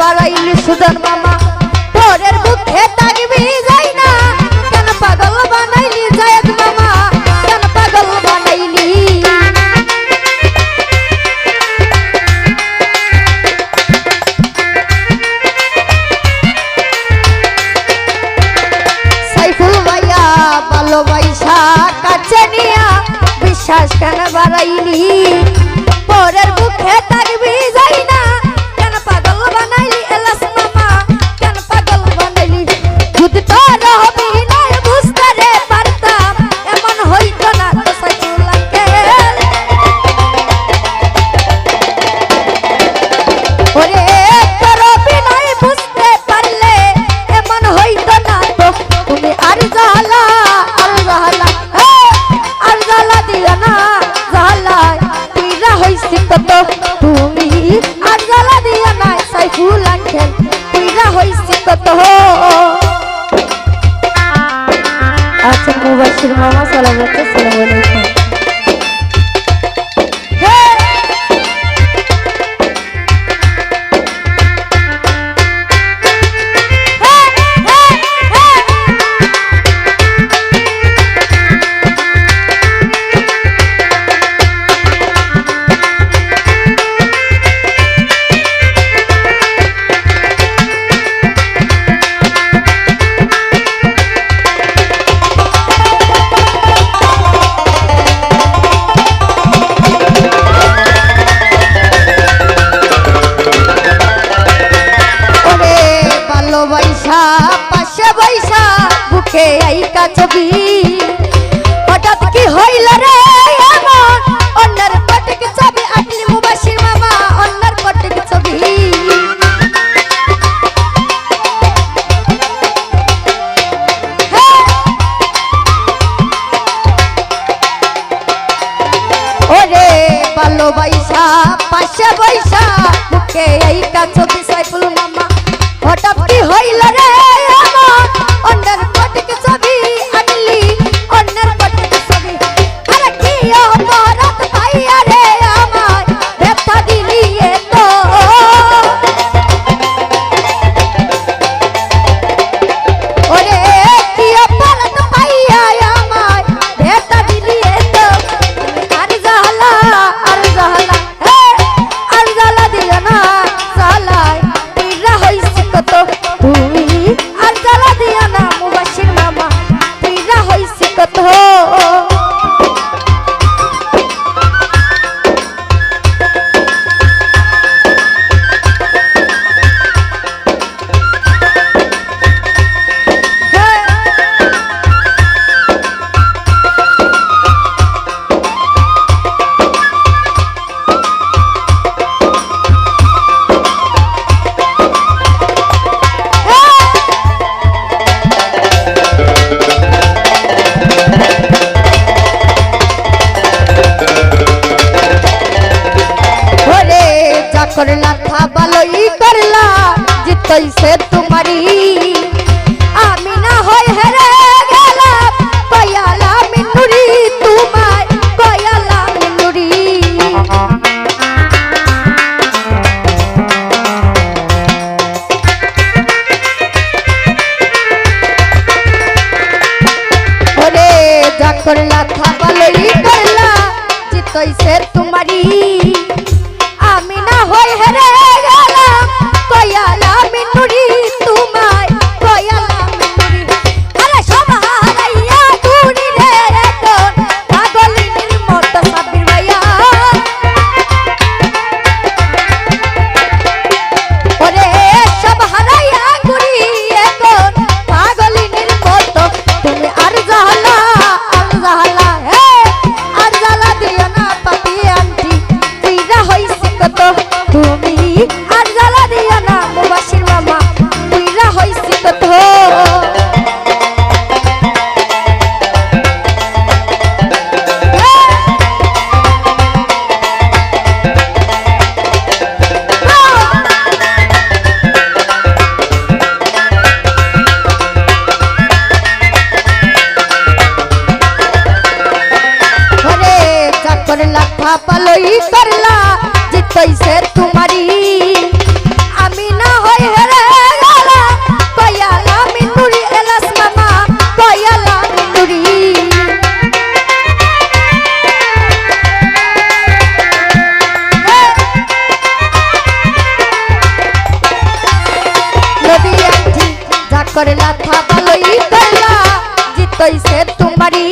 বাড়াইল সুদন মামা। ভোরের বুকে তাকবি যাই না। কেন পাগল বানাইলি জায়দ মামা? কেন পাগল বানাইলি? সাইফুল ভাইয়া ভালোবাসা কাছে নিয়া, বিশ্বাস কেন বাড়াইলি? ধুলা খেল পুইরা হইছি কত তোরা ছবি। হঠাৎ কি হইল রে এমন অন্যের পটকে ছবি আঁকলি মুবাসির মামা, অন্যের হ্যাঁ। হঠাৎ কি হইল রে তৈছে তোমারি। আমি না হয় হেরে গেলাম কয়ালা মিনুরি তোমার কয়ালা মিনুরি ওরে যা করলা থাবা করলা জিতইছে তোমারি। করলা থাকা লই করলা জিতইছে তোমারি